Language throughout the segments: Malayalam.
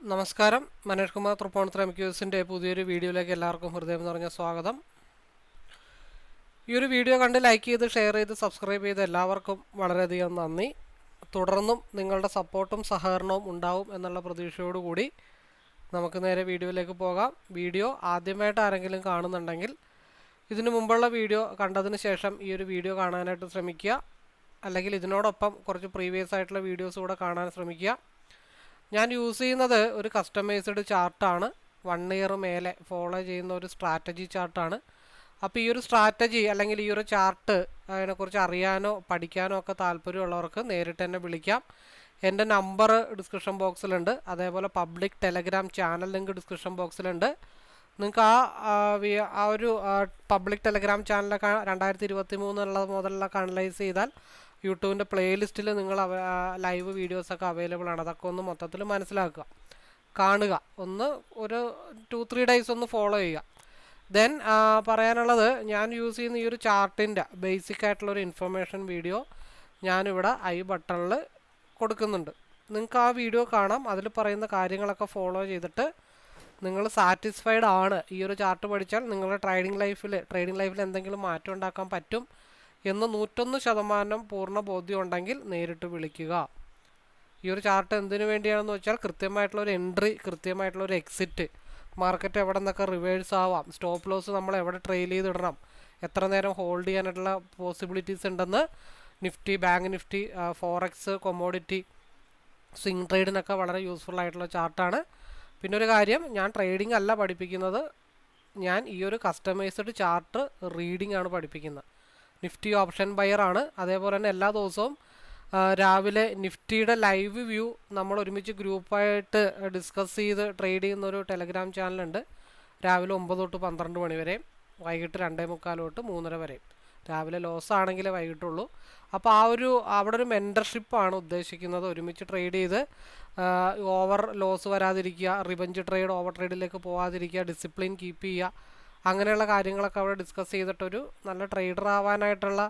നമസ്കാരം. മനോജ് കുമാർ തൃപ്പൂണിത്തുറ എം ക്യൂസിന്റെ പുതിയൊരു വീഡിയോയിലേക്ക് എല്ലാവർക്കും ഹൃദയം നിറഞ്ഞ സ്വാഗതം. ഈ ഒരു വീഡിയോ കണ്ട് ലൈക്ക് ചെയ്ത് ഷെയർ ചെയ്ത് സബ്സ്ക്രൈബ് ചെയ്ത് എല്ലാവർക്കും വളരെയധികം നന്ദി. തുടർന്നും നിങ്ങളുടെ സപ്പോർട്ടും സഹകരണവും ഉണ്ടാവും എന്നുള്ള പ്രതീക്ഷയോടുകൂടി നമുക്ക് നേരെ വീഡിയോയിലേക്ക് പോകാം. വീഡിയോ ആദ്യമായിട്ട് ആരെങ്കിലും കാണുന്നുണ്ടെങ്കിൽ ഇതിനു മുമ്പുള്ള വീഡിയോ കണ്ടതിന് ശേഷം ഈ ഒരു വീഡിയോ കാണാനായിട്ട് ശ്രമിക്കുക. അല്ലെങ്കിൽ ഇതിനോടൊപ്പം കുറച്ച് പ്രീവിയസ് ആയിട്ടുള്ള വീഡിയോസ് കൂടെ കാണാൻ ശ്രമിക്കുക. ഞാൻ യൂസ് ചെയ്യുന്നത് ഒരു കസ്റ്റമൈസ്ഡ് ചാർട്ടാണ്. വൺ ഇയർ മേലെ ഫോളോ ചെയ്യുന്ന ഒരു സ്ട്രാറ്റജി ചാർട്ടാണ്. അപ്പോൾ ഈ ഒരു സ്ട്രാറ്റജി അല്ലെങ്കിൽ ഈ ഒരു ചാർട്ട് അതിനെക്കുറിച്ച് അറിയാനോ പഠിക്കാനോ ഒക്കെ താല്പര്യമുള്ളവർക്ക് നേരിട്ട് തന്നെ വിളിക്കാം. എന്റെ നമ്പർ ഡിസ്ക്രിപ്ഷൻ ബോക്സിലുണ്ട് അതേപോലെ public telegram channel link description ബോക്സിലുണ്ട് നിങ്ങൾക്ക് ആ ആ, ഒരു പബ്ലിക് ടെലഗ്രാം ചാനലൊക്കെ രണ്ടായിരത്തി ഇരുപത്തി മൂന്നുള്ള മുതലുള്ള അനലൈസ് ചെയ്താൽ യൂട്യൂബിന്റെ പ്ലേലിസ്റ്റിൽ നിങ്ങൾ ലൈവ് വീഡിയോസൊക്കെ അവൈലബിൾ ആണ്. അതൊക്കെ ഒന്ന് മൊത്തത്തിൽ മനസ്സിലാക്കുക. കാണുക. ഒന്ന് ഒരു ടു ത്രീ ഡേയ്സ് ഒന്ന് ഫോളോ ചെയ്യുക. ദെൻ പറയാനുള്ളത് ഞാൻ യൂസ് ചെയ്യുന്ന ഈ ഒരു ചാർട്ടിന്റെ ബേസിക് ആയിട്ടുള്ള ഒരു ഇൻഫർമേഷൻ വീഡിയോ ഞാനിവിടെ ഐ ബട്ടണിൽ കൊടുക്കുന്നുണ്ട്. നിങ്ങൾക്ക് ആ വീഡിയോ കാണാം. അതിൽ പറയുന്ന കാര്യങ്ങളൊക്കെ ഫോളോ ചെയ്തിട്ട് നിങ്ങൾ സാറ്റിസ്ഫൈഡ് ആണ് ഈ ഒരു ചാർട്ട് പഠിച്ചാൽ. നിങ്ങളുടെ ട്രേഡിംഗ് ലൈഫിൽ ട്രേഡിംഗ് ലൈഫിൽ എന്തെങ്കിലും മാറ്റം ഉണ്ടാക്കാൻ പറ്റും. എന്ന് നൂറ്റൊന്ന് ശതമാനം പൂർണ ബോധ്യം ഉണ്ടെങ്കിൽ നേരിട്ട് വിളിക്കുക. ഈ ഒരു ചാർട്ട് എന്തിനു വേണ്ടിയാണെന്ന് വെച്ചാൽ കൃത്യമായിട്ടുള്ള ഒരു എൻട്രി കൃത്യമായിട്ടുള്ള ഒരു എക്സിറ്റ് മാർക്കറ്റ് എവിടെ നിന്നൊക്കെ റിവേഴ്സ് ആവാം സ്റ്റോപ്പ് ലോസ് നമ്മൾ എവിടെ ട്രെയിൽ ചെയ്തിടണം എത്ര നേരം ഹോൾഡ് ചെയ്യാനായിട്ടുള്ള പോസിബിലിറ്റീസ് ഉണ്ടെന്ന് Nifty bank Nifty forex commodity swing ട്രേഡിനൊക്കെ വളരെ യൂസ്ഫുൾ ആയിട്ടുള്ള ചാർട്ടാണ് പിന്നെ ഒരു കാര്യം ഞാൻ ട്രേഡിംഗ് അല്ല പഠിപ്പിക്കുന്നത് ഞാൻ ഈ ഒരു കസ്റ്റമൈസ്ഡ് ചാർട്ട് റീഡിംഗ് ആണ് പഠിപ്പിക്കുന്നത്. നിഫ്റ്റി ഓപ്ഷൻ ബയർ ആണ്. അതേപോലെ തന്നെ എല്ലാ ദിവസവും രാവിലെ നിഫ്റ്റിയുടെ ലൈവ് വ്യൂ നമ്മൾ ഒരുമിച്ച് ഗ്രൂപ്പായിട്ട് ഡിസ്കസ് ചെയ്ത് ട്രേഡ് ചെയ്യുന്ന ഒരു ടെലഗ്രാം ചാനലുണ്ട് രാവിലെ ഒമ്പത് തൊട്ട് പന്ത്രണ്ട് മണി വരെ വൈകിട്ട് രണ്ടേ മുക്കാൽ തൊട്ട് മൂന്നര വരെയും രാവിലെ ലോസ് ആണെങ്കിലേ വൈകിട്ടുള്ളൂ. അപ്പോൾ ആ ഒരു അവിടെ ഒരു മെന്റർഷിപ്പാണ് ഉദ്ദേശിക്കുന്നത്. ഒരുമിച്ച് ട്രേഡ് ചെയ്ത് ഓവർ ലോസ് വരാതിരിക്കുക റിവഞ്ച് ട്രേഡ് ഓവർ ട്രേഡിലേക്ക് പോകാതിരിക്കുക ഡിസിപ്ലിൻ കീപ്പ് ചെയ്യുക. അങ്ങനെയുള്ള കാര്യങ്ങളൊക്കെ അവിടെ ഡിസ്കസ് ചെയ്തിട്ടൊരു നല്ല ട്രേഡർ ആവാനായിട്ടുള്ള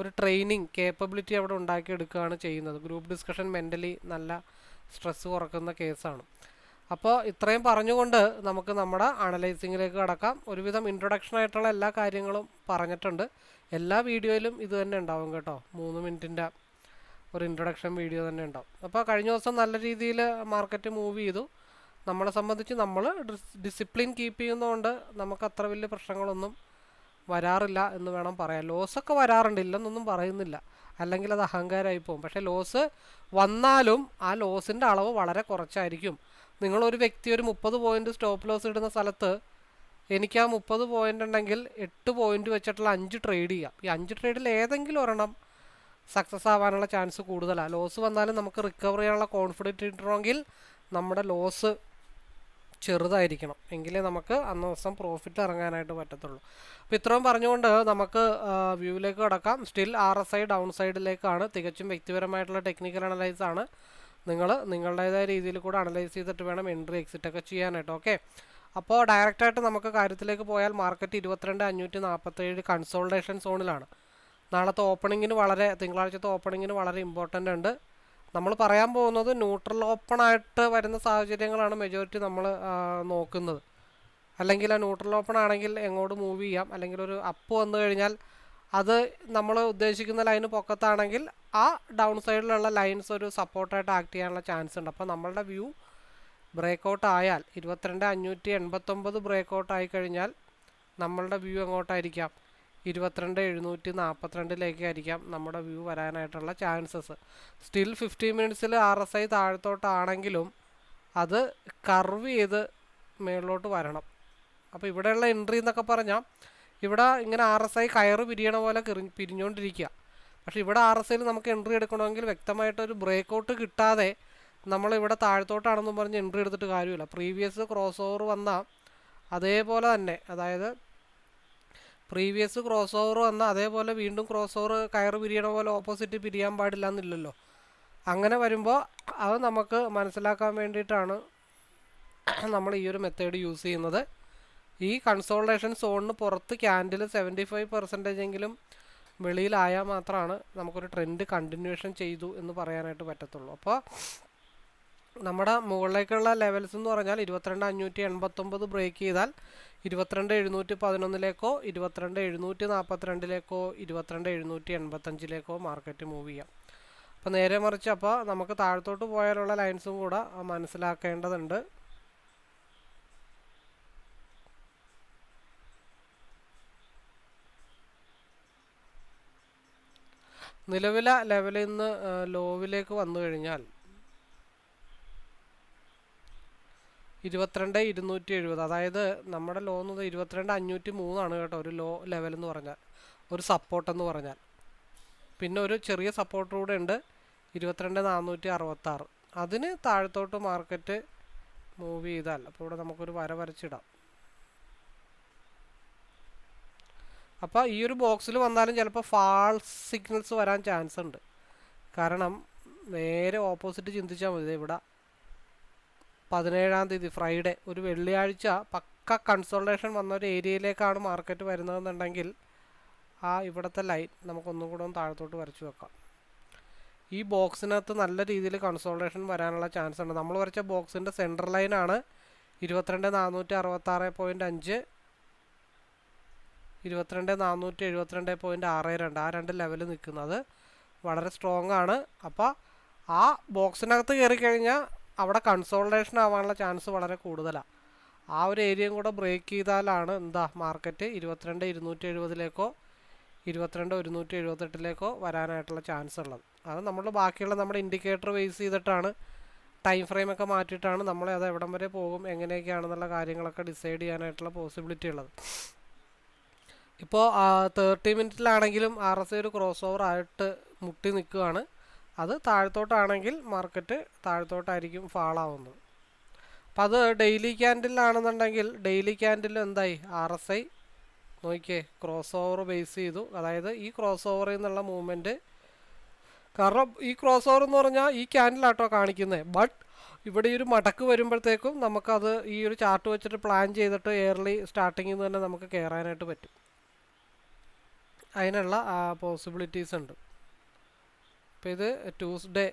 ഒരു ട്രെയിനിങ് കേപ്പബിലിറ്റി അവിടെ ഉണ്ടാക്കിയെടുക്കുകയാണ് ചെയ്യുന്നത്. ഗ്രൂപ്പ് ഡിസ്കഷൻ മെന്റലി നല്ല സ്ട്രെസ് കുറക്കുന്ന കേസാണ് അപ്പോൾ ഇത്രയും പറഞ്ഞുകൊണ്ട് നമുക്ക് നമ്മുടെ അനലൈസിങ്ങിലേക്ക് കടക്കാം. ഒരുവിധം ഇൻട്രൊഡക്ഷൻ ആയിട്ടുള്ള എല്ലാ കാര്യങ്ങളും പറഞ്ഞിട്ടുണ്ട്. എല്ലാ വീഡിയോയിലും ഇത് തന്നെ ഉണ്ടാവും കേട്ടോ. മൂന്ന് മിനിറ്റിന്റെ ഒരു ഇൻട്രൊഡക്ഷൻ വീഡിയോ തന്നെ ഉണ്ടാവും. അപ്പോൾ കഴിഞ്ഞ ദിവസം നല്ല രീതിയിൽ മാർക്കറ്റ് മൂവ് ചെയ്തു. നമ്മളെ സംബന്ധിച്ച് നമ്മൾ ഡിസിപ്ലിൻ കീപ്പ് ചെയ്യുന്നതുകൊണ്ട് നമുക്ക് അത്ര വലിയ പ്രശ്നങ്ങളൊന്നും വരാറില്ല എന്ന് വേണം പറയാൻ. ലോസൊക്കെ വരാറുണ്ട് ഇല്ലെന്നൊന്നും പറയുന്നില്ല. അല്ലെങ്കിൽ അത് അഹങ്കാരമായി പോകും. പക്ഷേ ലോസ് വന്നാലും ആ ലോസിന്റെ അളവ് വളരെ കുറച്ചായിരിക്കും. നിങ്ങളൊരു വ്യക്തി ഒരു മുപ്പത് പോയിന്റ് സ്റ്റോപ്പ് ലോസ് ഇടുന്ന സ്ഥലത്ത് എനിക്ക് ആ മുപ്പത് പോയിന്റ് ഉണ്ടെങ്കിൽ എട്ട് പോയിന്റ് വെച്ചിട്ടുള്ള അഞ്ച് ട്രേഡ് ചെയ്യാം. ഈ അഞ്ച് ട്രേഡിൽ ഏതെങ്കിലും ഒരെണ്ണം സക്സസ് ആവാനുള്ള ചാൻസ് കൂടുതലാണ് ലോസ് വന്നാലും നമുക്ക് റിക്കവർ ചെയ്യാനുള്ള കോൺഫിഡന്റ് കിട്ടണമെങ്കിൽ നമ്മുടെ ലോസ് ചെറുതായിരിക്കണം. എങ്കിലേ നമുക്ക് അന്ന് ദിവസം പ്രോഫിറ്റ് ഇറങ്ങാനായിട്ട് പറ്റത്തുള്ളൂ. അപ്പോൾ ഇത്രയും പറഞ്ഞുകൊണ്ട് നമുക്ക് വ്യൂവിലേക്ക് കിടക്കാം. Still R S I down സൈഡിലേക്കാണ് തികച്ചും വ്യക്തിപരമായിട്ടുള്ള ടെക്നിക്കൽ അനലൈസ് ആണ്. നിങ്ങൾ നിങ്ങളുടേതായ രീതിയിൽ കൂടെ അനലൈസ് ചെയ്തിട്ട് വേണം എൻട്രി എക്സിറ്റ് ഒക്കെ ചെയ്യാനായിട്ട്. ഓക്കെ അപ്പോൾ ഡയറക്റ്റായിട്ട് നമുക്ക് കാര്യത്തിലേക്ക് പോയാൽ മാർക്കറ്റ് ഇരുപത്തിരണ്ട് അഞ്ഞൂറ്റി നാൽപ്പത്തേഴ് കൺസോൾട്ടേഷൻ സോണിലാണ് നാളത്തെ ഓപ്പണിങ്ങിന് വളരെ തിങ്കളാഴ്ചത്തെ ഓപ്പണിങ്ങിന് വളരെ ഇമ്പോർട്ടന്റ് ഉണ്ട്. നമ്മൾ പറയാൻ പോകുന്നത് ന്യൂട്രൽ ഓപ്പൺ ആയിട്ട് വരുന്ന സാഹചര്യങ്ങളാണ് മെജോറിറ്റി നമ്മൾ നോക്കുന്നത്. അല്ലെങ്കിൽ ആ ന്യൂട്രൽ ഓപ്പൺ ആണെങ്കിൽ എങ്ങോട്ട് മൂവ് ചെയ്യാം അല്ലെങ്കിൽ ഒരു അപ്പ് വന്നു കഴിഞ്ഞാൽ അത് നമ്മൾ ഉദ്ദേശിക്കുന്ന ലൈന് പൊക്കത്താണെങ്കിൽ ആ ഡൗൺ സൈഡിലുള്ള ലൈൻസ് ഒരു സപ്പോർട്ടായിട്ട് ആക്ട് ചെയ്യാനുള്ള ചാൻസ് ഉണ്ട്. അപ്പോൾ നമ്മളുടെ വ്യൂ ബ്രേക്ക് ഔട്ട് ആയാൽ ഇരുപത്തിരണ്ട് അഞ്ഞൂറ്റി എൺപത്തൊമ്പത് ബ്രേക്കൗട്ട് ആയി കഴിഞ്ഞാൽ നമ്മളുടെ വ്യൂ എങ്ങോട്ടായിരിക്കാം? ഇരുപത്തിരണ്ട് എഴുന്നൂറ്റി നാൽപ്പത്തിരണ്ടിലേക്ക് ആയിരിക്കാം നമ്മുടെ വ്യൂ വരാനായിട്ടുള്ള ചാൻസസ് സ്റ്റിൽ ഫിഫ്റ്റി മിനിറ്റ്സിൽ ആർ എസ് ഐ താഴത്തോട്ടാണെങ്കിലും അത് കർവ് ചെയ്ത് മേളിലോട്ട് വരണം. അപ്പോൾ ഇവിടെയുള്ള എൻട്രി എന്നൊക്കെ പറഞ്ഞാൽ ഇവിടെ ഇങ്ങനെ ആർ എസ് ഐ കയറ് പിരിയണ പോലെ കിറി പിരിഞ്ഞുകൊണ്ടിരിക്കുക പക്ഷേ ഇവിടെ ആർ എസ് ഐയിൽ നമുക്ക് എൻട്രി എടുക്കണമെങ്കിൽ വ്യക്തമായിട്ടൊരു ബ്രേക്ക് ഔട്ട് കിട്ടാതെ നമ്മൾ ഇവിടെ താഴത്തോട്ടാണെന്നും പറഞ്ഞ് എൻട്രി എടുത്തിട്ട് കാര്യമില്ല. പ്രീവിയസ് ക്രോസ് ഓവർ വന്ന അതേപോലെ തന്നെ അതായത് പ്രീവിയസ് ക്രോസ് ഓവർ വന്ന അതേപോലെ വീണ്ടും ക്രോസ് ഓവർ കയറ് പിരിയണ പോലെ ഓപ്പോസിറ്റ് പിരിയാൻ പാടില്ല എന്നില്ലല്ലോ അങ്ങനെ വരുമ്പോൾ അത് നമുക്ക് മനസ്സിലാക്കാൻ വേണ്ടിയിട്ടാണ് നമ്മൾ ഈ ഒരു മെത്തേഡ് യൂസ് ചെയ്യുന്നത്. ഈ കൺസോൾട്ടേഷൻ സോണിന് പുറത്ത് ക്യാൻഡിൽ സെവന്റി ഫൈവ് പെർസെന്റേജ് എങ്കിലും വെളിയിലായാൽ മാത്രമാണ് നമുക്കൊരു ട്രെൻഡ് കണ്ടിന്യൂഷൻ ചെയ്തു എന്ന് പറയാനായിട്ട് പറ്റത്തുള്ളൂ. അപ്പോൾ നമ്മുടെ മുകളിലേക്കുള്ള ലെവൽസ് എന്ന് പറഞ്ഞാൽ ഇരുപത്തിരണ്ട് അഞ്ഞൂറ്റി എൺപത്തൊമ്പത് ബ്രേക്ക് ചെയ്താൽ ഇരുപത്തിരണ്ട് എഴുന്നൂറ്റി പതിനൊന്നിലേക്കോ ഇരുപത്തിരണ്ട് എഴുന്നൂറ്റി നാൽപ്പത്തിരണ്ടിലേക്കോ ഇരുപത്തിരണ്ട് എഴുന്നൂറ്റി എൺപത്തഞ്ചിലേക്കോ മാർക്കറ്റ് മൂവ് ചെയ്യാം. അപ്പോൾ നേരെ മറിച്ച് അപ്പോൾ നമുക്ക് താഴത്തോട്ട് പോയാലുള്ള ലൈൻസും കൂടെ മനസ്സിലാക്കേണ്ടതുണ്ട്. നിലവിലെ ലെവലിൽ നിന്ന് ലോവിലേക്ക് വന്നു കഴിഞ്ഞാൽ ഇരുപത്തിരണ്ട് ഇരുന്നൂറ്റി എഴുപത് അതായത് നമ്മുടെ ലോ എന്ന് ഇരുപത്തിരണ്ട് അഞ്ഞൂറ്റി മൂന്നാണ് കേട്ടോ ഒരു ലോ ലെവൽ എന്ന് പറഞ്ഞാൽ. ഒരു സപ്പോർട്ട് എന്ന് പറഞ്ഞാൽ. പിന്നെ ഒരു ചെറിയ സപ്പോർട്ട് കൂടെ ഉണ്ട്. ഇരുപത്തിരണ്ട് നാനൂറ്റി അറുപത്താറ് അതിന് താഴത്തോട്ട് മാർക്കറ്റ് മൂവ് ചെയ്താൽ. അപ്പോൾ ഇവിടെ നമുക്കൊരു വര വരച്ചിടാം. അപ്പോൾ ഈ ഒരു ബോക്സിൽ വന്നാലും ചിലപ്പോൾ ഫാൾസ് സിഗ്നൽസ് വരാൻ ചാൻസ് ഉണ്ട്. കാരണം നേരെ ഓപ്പോസിറ്റ് ചിന്തിച്ചാൽ മതി. ഇവിടെ പതിനേഴാം തീയതി ഫ്രൈഡേ ഒരു വെള്ളിയാഴ്ച പക്ക കൺസോൾട്ടേഷൻ വന്ന ഒരു ഏരിയയിലേക്കാണ് മാർക്കറ്റ് വരുന്നതെന്നുണ്ടെങ്കിൽ ആ ഇവിടുത്തെ ലൈൻ നമുക്കൊന്നും കൂടെ ഒന്ന് താഴത്തോട്ട് വരച്ചു വെക്കാം. ഈ ബോക്സിനകത്ത് നല്ല രീതിയിൽ കൺസോൾട്ടേഷൻ വരാനുള്ള ചാൻസ് ഉണ്ട്. നമ്മൾ വരച്ച ബോക്സിന്റെ സെൻട്രൽ ലൈനാണ് ഇരുപത്തിരണ്ട് നാനൂറ്റി അറുപത്താറ് പോയിന്റ് അഞ്ച് ഇരുപത്തിരണ്ട് നാനൂറ്റി എഴുപത്തിരണ്ട് പോയിന്റ് ആറ് രണ്ട് ആ രണ്ട് ലെവൽ നിൽക്കുന്നത്. വളരെ സ്ട്രോങ് ആണ്. അപ്പോൾ ആ ബോക്സിനകത്ത് കയറി കഴിഞ്ഞാൽ അവിടെ കൺസോൾട്ടേഷൻ ആവാനുള്ള ചാൻസ് വളരെ കൂടുതലാണ് ആ ഒരു ഏരിയയും കൂടെ ബ്രേക്ക് ചെയ്താലാണ് എന്താ മാർക്കറ്റ് ഇരുപത്തിരണ്ട് ഇരുന്നൂറ്റി എഴുപതിലേക്കോ ഇരുപത്തിരണ്ട് ഒരുന്നൂറ്റി എഴുപത്തെട്ടിലേക്കോ വരാനായിട്ടുള്ള ചാൻസ് ഉള്ളത്. അത് നമ്മൾ ബാക്കിയുള്ള നമ്മുടെ ഇൻഡിക്കേറ്റർ ബേസ് ചെയ്തിട്ടാണ് ടൈം ഫ്രെയിം ഒക്കെ മാറ്റിയിട്ടാണ് നമ്മൾ അത് എവിടം വരെ പോകും എങ്ങനെയൊക്കെയാണെന്നുള്ള കാര്യങ്ങളൊക്കെ ഡിസൈഡ് ചെയ്യാനായിട്ടുള്ള പോസിബിലിറ്റി ഉള്ളത്. ഇപ്പോൾ തേർട്ടി മിനിറ്റിലാണെങ്കിലും ആർ എസ് ഐ ഒരു ക്രോസ് ഓവർ ആയിട്ട് മുട്ടി നിൽക്കുകയാണ്. അത് താഴത്തോട്ടാണെങ്കിൽ മാർക്കറ്റ് താഴത്തോട്ടായിരിക്കും ഫാൾ ആവുന്നത് അപ്പം അത് ഡെയിലി ക്യാൻഡിലാണെന്നുണ്ടെങ്കിൽ ഡെയിലി ക്യാൻഡിൽ എന്തായി? ആർ എസ് ഐ നോക്കിയേ ക്രോസ് ഓവർ ബേസ് ചെയ്തു. അതായത് ഈ ക്രോസ് ഓവറിൽ നിന്നുള്ള മൂവ്മെന്റ് കാരണം ഈ ക്രോസ് ഓവർ എന്ന് പറഞ്ഞാൽ ഈ ക്യാൻഡിലാട്ടോ കാണിക്കുന്നത് ബട്ട് ഇവിടെ ഈ ഒരു മടക്ക് വരുമ്പോഴത്തേക്കും നമുക്കത് ഈ ഒരു ചാർട്ട് വെച്ചിട്ട് പ്ലാൻ ചെയ്തിട്ട് ഇയർലി സ്റ്റാർട്ടിങ്ങിൽ നിന്ന് തന്നെ നമുക്ക് കയറാനായിട്ട് പറ്റും. അതിനുള്ള പോസിബിലിറ്റീസ് ഉണ്ട്. അപ്പോൾ ഇത് ട്യൂസ്ഡേ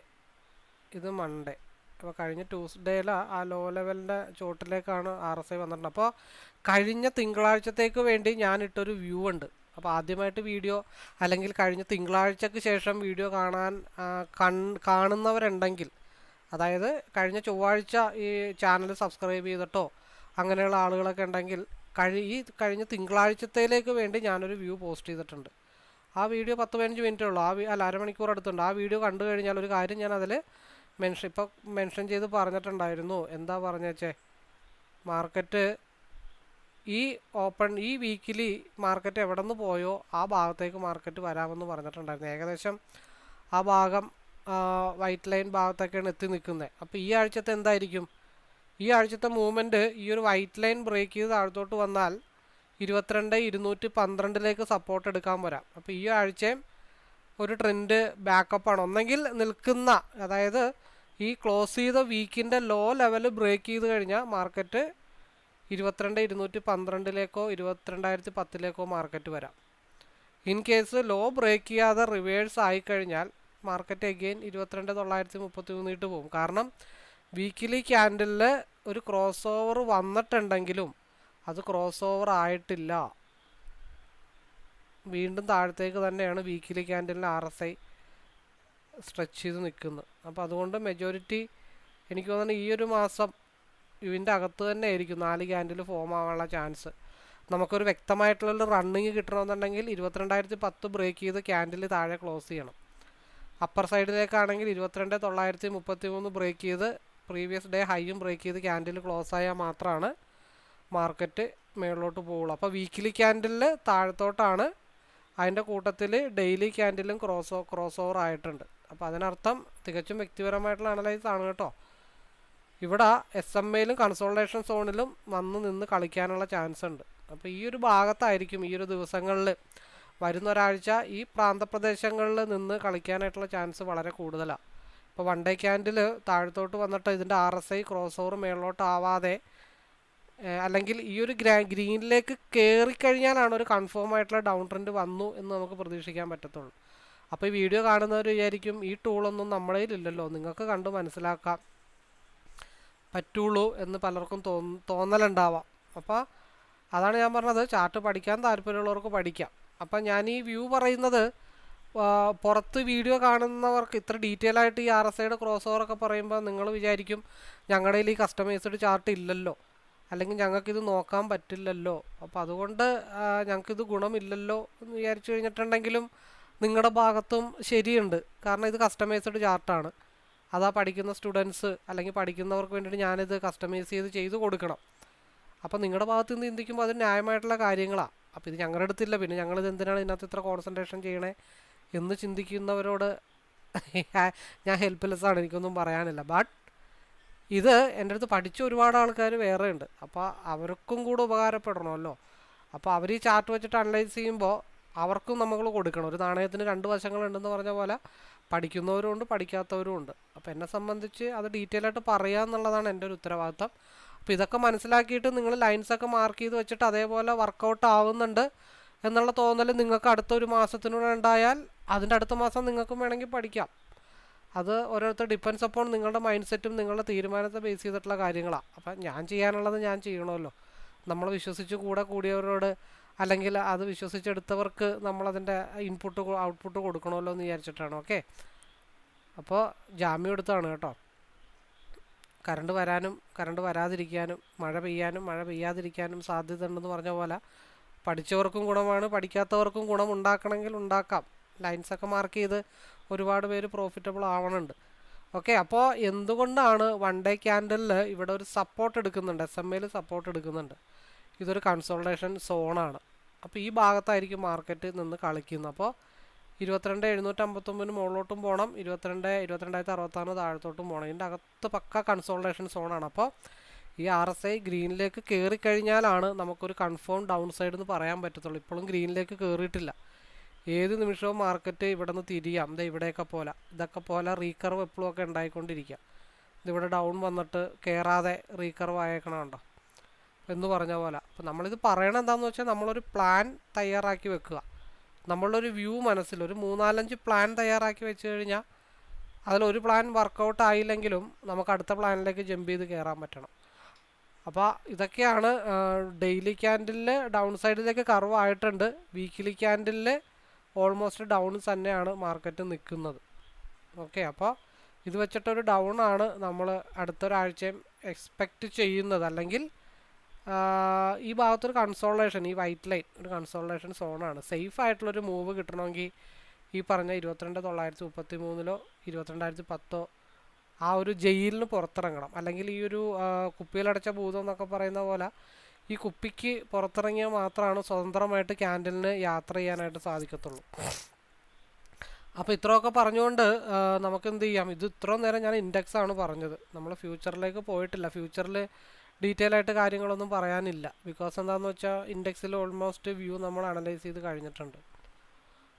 ഇത് മൺഡേ അപ്പോൾ കഴിഞ്ഞ ട്യൂസ്ഡേയിൽ ആ ലോ ലെവലിന്റെ ചോട്ടിലേക്കാണ് ആർ എസ് ഐ വന്നിട്ടുണ്ട്. അപ്പോൾ കഴിഞ്ഞ തിങ്കളാഴ്ചത്തേക്ക് വേണ്ടി ഞാനിട്ടൊരു വ്യൂ ഉണ്ട്. അപ്പോൾ ആദ്യമായിട്ട് വീഡിയോ അല്ലെങ്കിൽ കഴിഞ്ഞ തിങ്കളാഴ്ചക്ക് ശേഷം വീഡിയോ കാണാൻ കൺ കാണുന്നവരുണ്ടെങ്കിൽ അതായത് കഴിഞ്ഞ ചൊവ്വാഴ്ച ഈ ചാനൽ സബ്സ്ക്രൈബ് ചെയ്തിട്ടോ അങ്ങനെയുള്ള ആളുകളൊക്കെ ഉണ്ടെങ്കിൽ കഴി ഈ കഴിഞ്ഞ തിങ്കളാഴ്ചത്തേലേക്ക് വേണ്ടി ഞാനൊരു വ്യൂ പോസ്റ്റ് ചെയ്തിട്ടുണ്ട്. ആ വീഡിയോ പത്ത് പതിനഞ്ച് മിനിറ്റേ ഉള്ളൂ. ആ അല്ല അരമണിക്കൂർ അടുത്തുണ്ട്. ആ വീഡിയോ കണ്ടു കഴിഞ്ഞാൽ ഒരു കാര്യം ഞാൻ അതിൽ മെൻഷൻ ഇപ്പോൾ മെൻഷൻ ചെയ്ത് പറഞ്ഞിട്ടുണ്ടായിരുന്നു. എന്താ പറഞ്ഞേച്ചേ മാർക്കറ്റ് ഈ ഓപ്പൺ ഈ വീക്കിലി മാർക്കറ്റ് എവിടെ നിന്ന് പോയോ ആ ഭാഗത്തേക്ക് മാർക്കറ്റ് വരാമെന്ന് പറഞ്ഞിട്ടുണ്ടായിരുന്നു. ഏകദേശം ആ ഭാഗം വൈറ്റ് ലൈൻ ഭാഗത്തൊക്കെയാണ് എത്തി നിൽക്കുന്നത്. അപ്പോൾ ഈ ആഴ്ചത്തെ എന്തായിരിക്കും? ഈ ആഴ്ചത്തെ മൂവ്മെന്റ് ഈ ഒരു വൈറ്റ് ലൈൻ ബ്രേക്ക് ചെയ്ത് താഴത്തോട്ട് വന്നാൽ ഇരുപത്തിരണ്ട് ഇരുന്നൂറ്റി പന്ത്രണ്ടിലേക്ക് സപ്പോർട്ട് എടുക്കാൻ വരാം. അപ്പോൾ ഈ ആഴ്ചയും ഒരു ട്രെൻഡ് ബാക്കപ്പാണ് ഒന്നെങ്കിൽ നിൽക്കുന്ന അതായത് ഈ ക്ലോസ് ചെയ്ത വീക്കിന്റെ ലോ ലെവൽ ബ്രേക്ക് ചെയ്ത് കഴിഞ്ഞാൽ മാർക്കറ്റ് ഇരുപത്തിരണ്ട് ഇരുന്നൂറ്റി പന്ത്രണ്ടിലേക്കോ ഇരുപത്തിരണ്ടായിരത്തി പത്തിലേക്കോ മാർക്കറ്റ് വരാം. ഇൻ കേസ് ലോ ബ്രേക്ക് ചെയ്യാതെ റിവേഴ്സ് ആയിക്കഴിഞ്ഞാൽ മാർക്കറ്റ് അഗെയിൻ ഇരുപത്തിരണ്ട് തൊള്ളായിരത്തി മുപ്പത്തി മൂന്നിട്ട് പോകും. കാരണം വീക്കിലി ക്യാൻഡലിൽ ഒരു ക്രോസ് ഓവർ വന്നിട്ടുണ്ടെങ്കിലും അത് ക്രോസ് ഓവർ ആയിട്ടില്ല. വീണ്ടും താഴത്തേക്ക് തന്നെയാണ് വീക്കിലി ക്യാൻഡലിന് ആർ എസ് ഐ സ്ട്രെച്ച് ചെയ്ത് നിൽക്കുന്നത്. അപ്പോൾ അതുകൊണ്ട് മെജോറിറ്റി എനിക്ക് തോന്നുന്നു ഈ ഒരു മാസം ഇതിന്റെ അകത്ത് തന്നെ ആയിരിക്കും നാല് ക്യാൻഡിൽ ഫോം ആവാനുള്ള ചാൻസ് നമുക്കൊരു വ്യക്തമായിട്ടുള്ള റണ്ണിങ് കിട്ടണമെന്നുണ്ടെങ്കിൽ ഇരുപത്തിരണ്ടായിരത്തി പത്ത് ബ്രേക്ക് ചെയ്ത് ക്യാൻഡിൽ താഴെ ക്ലോസ് ചെയ്യണം. അപ്പർ സൈഡിലേക്കാണെങ്കിൽ ഇരുപത്തിരണ്ട് തൊള്ളായിരത്തി മുപ്പത്തി മൂന്ന് ബ്രേക്ക് ചെയ്ത് പ്രീവിയസ് ഡേ ഹൈയും ബ്രേക്ക് ചെയ്ത് ക്യാൻഡിൽ ക്ലോസ് ആയാൽ മാത്രമാണ് മാർക്കറ്റ് മേളിലോട്ട് പോകുള്ളൂ അപ്പോൾ വീക്കിലി ക്യാൻഡിലിൽ താഴത്തോട്ടാണ് അതിന്റെ കൂട്ടത്തിൽ ഡെയിലി ക്യാൻഡിലും ക്രോസ് ക്രോസ് ഓവർ ആയിട്ടുണ്ട്. അപ്പോൾ അതിനർത്ഥം തികച്ചും വ്യക്തിപരമായിട്ടുള്ള അനലൈസ് ആണ് കേട്ടോ. ഇവിടെ എസ് എം എയിലും കൺസോൾട്ടേഷൻ സോണിലും വന്ന് നിന്ന് കളിക്കാനുള്ള ചാൻസ് ഉണ്ട്. അപ്പോൾ ഈ ഒരു ഭാഗത്തായിരിക്കും ഈ ഒരു ദിവസങ്ങളിൽ വരുന്ന ഒരാഴ്ച ഈ പ്രാന്തപ്രദേശങ്ങളിൽ നിന്ന് കളിക്കാനായിട്ടുള്ള ചാൻസ് വളരെ കൂടുതലാണ്. ഇപ്പോൾ വൺ ഡേ ക്യാൻഡിൽ താഴത്തോട്ട് വന്നിട്ട് ഇതിന്റെ R S I cross over മേളിലോട്ട് ആവാതെ അല്ലെങ്കിൽ ഈ ഒരു ഗ്രാ ഗ്രീനിലേക്ക് കയറിക്കഴിഞ്ഞാലാണ് ഒരു കൺഫേം ആയിട്ടുള്ള ഡൗൺ ട്രെൻഡ് വന്നു എന്ന് നമുക്ക് പ്രതീക്ഷിക്കാൻ പറ്റത്തുള്ളൂ. അപ്പോൾ ഈ വീഡിയോ കാണുന്നവർ വിചാരിക്കും ഈ ടൂളൊന്നും നമ്മുടെ ഇല്ലല്ലോ നിങ്ങൾക്ക് കണ്ടു മനസ്സിലാക്കാം പറ്റുള്ളൂ എന്ന് പലർക്കും തോന്ന തോന്നലുണ്ടാവാം. അപ്പോൾ അതാണ് ഞാൻ പറഞ്ഞത് ചാർട്ട് പഠിക്കാൻ താല്പര്യമുള്ളവർക്ക് പഠിക്കാം. അപ്പം ഞാൻ ഈ വ്യൂ പറയുന്നത് പുറത്ത് വീഡിയോ കാണുന്നവർക്ക് ഇത്ര ഡീറ്റെയിൽ ആയിട്ട് ഈ ആർ എസ് ഐയുടെ ക്രോസ് ഓവറൊക്കെ പറയുമ്പോൾ നിങ്ങൾ വിചാരിക്കും ഞങ്ങളുടെ ഈ കസ്റ്റമൈസ്ഡ് ചാർട്ട് ഇല്ലല്ലോ. അല്ലെങ്കിൽ ഞങ്ങൾക്കിത് നോക്കാൻ പറ്റില്ലല്ലോ. അപ്പോൾ അതുകൊണ്ട് ഞങ്ങൾക്കിത് ഗുണമില്ലല്ലോ എന്ന് വിചാരിച്ചു കഴിഞ്ഞിട്ടുണ്ടെങ്കിലും നിങ്ങളുടെ ഭാഗത്തും ശരിയുണ്ട്. കാരണം ഇത് കസ്റ്റമൈസ്ഡ് ചാർട്ടാണ്. അതാ പഠിക്കുന്ന സ്റ്റുഡൻസ് അല്ലെങ്കിൽ പഠിക്കുന്നവർക്ക് വേണ്ടിയിട്ട് ഞാനിത് കസ്റ്റമൈസ് ചെയ്ത് ചെയ്ത് കൊടുക്കണം. അപ്പോൾ നിങ്ങളുടെ ഭാഗത്ത് നിന്ന് ചിന്തിക്കുമ്പോൾ അത് ന്യായമായിട്ടുള്ള കാര്യങ്ങളാണ് അപ്പോൾ ഇത് ഞങ്ങളുടെ അടുത്തില്ല. പിന്നെ ഞങ്ങളിത് എന്തിനാണ് ഇതിനകത്ത് ഇത്ര കോൺസെൻട്രേഷൻ ചെയ്യണേ എന്ന് ചിന്തിക്കുന്നവരോട് ഞാൻ ഹെൽപ്പ്ലെസ്സാണ് എനിക്കൊന്നും പറയാനില്ല. ബട്ട് ഇത് എന്റെ അടുത്ത് പഠിച്ച ഒരുപാട് ആൾക്കാർ വേറെ ഉണ്ട്. അപ്പോൾ അവർക്കും കൂടെ ഉപകാരപ്പെടണമല്ലോ. അപ്പോൾ അവർ ഈ ചാർട്ട് വെച്ചിട്ട് അനലൈസ് ചെയ്യുമ്പോൾ അവർക്കും നമ്മൾ കൊടുക്കണം. ഒരു നാണയത്തിന് രണ്ട് വശങ്ങളുണ്ടെന്ന് പറഞ്ഞ പോലെ പഠിക്കുന്നവരും ഉണ്ട് പഠിക്കാത്തവരും ഉണ്ട്. അപ്പോൾ എന്നെ സംബന്ധിച്ച് അത് ഡീറ്റെയിൽ ആയിട്ട് പറയുക എന്നുള്ളതാണ് എന്റെ ഒരു ഉത്തരവാദിത്തം. അപ്പോൾ ഇതൊക്കെ മനസ്സിലാക്കിയിട്ട് നിങ്ങൾ ലൈൻസൊക്കെ മാർക്ക് ചെയ്ത് വെച്ചിട്ട് അതേപോലെ വർക്കൗട്ട് ആവുന്നുണ്ട് എന്നുള്ള തോന്നൽ നിങ്ങൾക്ക് അടുത്ത ഒരു മാസത്തിനുള്ളിൽ ഉണ്ടായാൽ അതിന്റെ അടുത്ത മാസം നിങ്ങൾക്കും വേണമെങ്കിൽ പഠിക്കാം. അത് ഓരോരുത്തർ ഡിപ്പെൻസ് അപ്പോൾ നിങ്ങളുടെ മൈൻഡ് സെറ്റും നിങ്ങളുടെ തീരുമാനത്തെ ബേസ് ചെയ്തിട്ടുള്ള കാര്യങ്ങളാണ് അപ്പം ഞാൻ ചെയ്യാനുള്ളത് ഞാൻ ചെയ്യണമല്ലോ. നമ്മൾ വിശ്വസിച്ച് കൂടെ കൂടിയവരോട് അല്ലെങ്കിൽ അത് വിശ്വസിച്ചെടുത്തവർക്ക് നമ്മളതിന്റെ ഇൻപുട്ട് ഔട്ട്പുട്ട് കൊടുക്കണമല്ലോ എന്ന് വിചാരിച്ചിട്ടാണ് ഓക്കെ അപ്പോൾ ജാമ്യം എടുത്താണ് കേട്ടോ. കറണ്ട് വരാനും കറണ്ട് വരാതിരിക്കാനും മഴ പെയ്യാനും മഴ പെയ്യാതിരിക്കാനും സാധ്യത ഉണ്ടെന്ന് പറഞ്ഞ പോലെ പഠിച്ചവർക്കും ഗുണമാണ് പഠിക്കാത്തവർക്കും ഗുണം ഉണ്ടാക്കണമെങ്കിൽ ഉണ്ടാക്കാം. ലൈൻസൊക്കെ മാർക്ക് ചെയ്ത് ഒരുപാട് പേര് പ്രോഫിറ്റബിൾ ആവണുണ്ട്. ഓക്കെ അപ്പോൾ എന്തുകൊണ്ടാണ് വൺ ഡേ ക്യാൻഡലിൽ ഇവിടെ ഒരു സപ്പോർട്ട് എടുക്കുന്നുണ്ട്? എസ് എം എയിൽ സപ്പോർട്ട് എടുക്കുന്നുണ്ട്. ഇതൊരു കൺസോൾട്ടേഷൻ സോണാണ് അപ്പോൾ ഈ ഭാഗത്തായിരിക്കും മാർക്കറ്റ് നിന്ന് കളിക്കുന്നത്. അപ്പോൾ ഇരുപത്തിരണ്ട് എഴുന്നൂറ്റമ്പത്തൊമ്പതിന് മുകളിലോട്ടും പോകണം ഇരുപത്തിരണ്ട് ഇരുപത്തിരണ്ടായിരത്തി അറുപത്താറ് താഴത്തോട്ടും പോകണം ഇതിന്റെ അകത്ത് പക്ക കൺസോൾട്ടേഷൻ സോണാണ് അപ്പോൾ ഈ ആർ എസ് ഐ ഗ്രീനിലേക്ക് കയറി കഴിഞ്ഞാലാണ് നമുക്കൊരു കൺഫേം ഡൗൺ സൈഡ് എന്ന് പറയാൻ പറ്റത്തുള്ളൂ. ഇപ്പോഴും ഗ്രീനിലേക്ക് കയറിയിട്ടില്ല ഏത് നിമിഷവും മാർക്കറ്റ് ഇവിടെ നിന്ന് തിരിയാം. ദേ ഇവിടെയൊക്കെ പോലെ. ഇതൊക്കെ പോലെ റീകർവ് എപ്പോഴും ഒക്കെ ഉണ്ടായിക്കൊണ്ടിരിക്കുക ഇതിവിടെ ഡൗൺ വന്നിട്ട് കയറാതെ റീകർവ് ആയേക്കണ കണ്ടോ? എന്ന് പറഞ്ഞ പോലെ. അപ്പോൾ നമ്മളിത് പറയണത് എന്താണെന്ന് വെച്ചാൽ നമ്മളൊരു പ്ലാൻ തയ്യാറാക്കി വെക്കുക. നമ്മളൊരു വ്യൂ മനസ്സിൽ ഒരു മൂന്നാലഞ്ച് പ്ലാൻ തയ്യാറാക്കി വെച്ച് കഴിഞ്ഞാൽ അതിലൊരു പ്ലാൻ വർക്കൗട്ട് ആയില്ലെങ്കിലും നമുക്ക് അടുത്ത പ്ലാനിലേക്ക് ജമ്പ് ചെയ്ത് കയറാൻ പറ്റണം. അപ്പോൾ ഇതൊക്കെയാണ് ഡെയിലി ക്യാൻഡിലിൽ ഡൗൺ സൈഡിലേക്ക് കർവ് ആയിട്ടുണ്ട്. വീക്കിലി ക്യാൻഡിലിൽ ഓൾമോസ്റ്റ് ഡൗൺ തന്നെയാണ് മാർക്കറ്റ് നിൽക്കുന്നത് ഓക്കെ അപ്പോൾ ഇത് വെച്ചിട്ടൊരു ഡൗൺ ആണ് നമ്മൾ അടുത്തൊരാഴ്ചയും എക്സ്പെക്റ്റ് ചെയ്യുന്നത്. അല്ലെങ്കിൽ ഈ ഭാഗത്തൊരു കൺസോളേഷൻ ഈ വൈറ്റ് ലൈൻ ഒരു കൺസോളേഷൻ സോണാണ് സേഫ് ആയിട്ടുള്ളൊരു മൂവ് കിട്ടണമെങ്കിൽ ഈ പറഞ്ഞ ഇരുപത്തിരണ്ട് തൊള്ളായിരത്തി മുപ്പത്തി മൂന്നിലോ ഇരുപത്തിരണ്ടായിരത്തി പത്തോ ആ ഒരു ജയിലിന് പുറത്തിറങ്ങണം. അല്ലെങ്കിൽ ഈ ഒരു കുപ്പിയിലടച്ച ഭൂതം എന്നൊക്കെ പറയുന്ന പോലെ ഈ കുപ്പിക്ക് പുറത്തിറങ്ങിയാൽ മാത്രമാണ് സ്വതന്ത്രമായിട്ട് ക്യാൻഡലിന് യാത്ര ചെയ്യാനായിട്ട് സാധിക്കത്തുള്ളൂ. അപ്പോൾ ഇത്രയൊക്കെ പറഞ്ഞുകൊണ്ട് നമുക്ക് എന്ത് ചെയ്യാം? ഇത് ഇത്രയും നേരം ഞാൻ ഇൻഡെക്സ് ആണ് പറഞ്ഞത്. നമ്മൾ ഫ്യൂച്ചറിലേക്ക് പോയിട്ടില്ല. ഫ്യൂച്ചറിൽ ഡീറ്റെയിൽ ആയിട്ട് കാര്യങ്ങളൊന്നും പറയാനില്ല. ബിക്കോസ് എന്താണെന്ന് വെച്ചാൽ ഇൻഡെക്സിൽ ഓൾമോസ്റ്റ് വ്യൂ നമ്മൾ അനലൈസ് ചെയ്ത് കഴിഞ്ഞിട്ടുണ്ട്.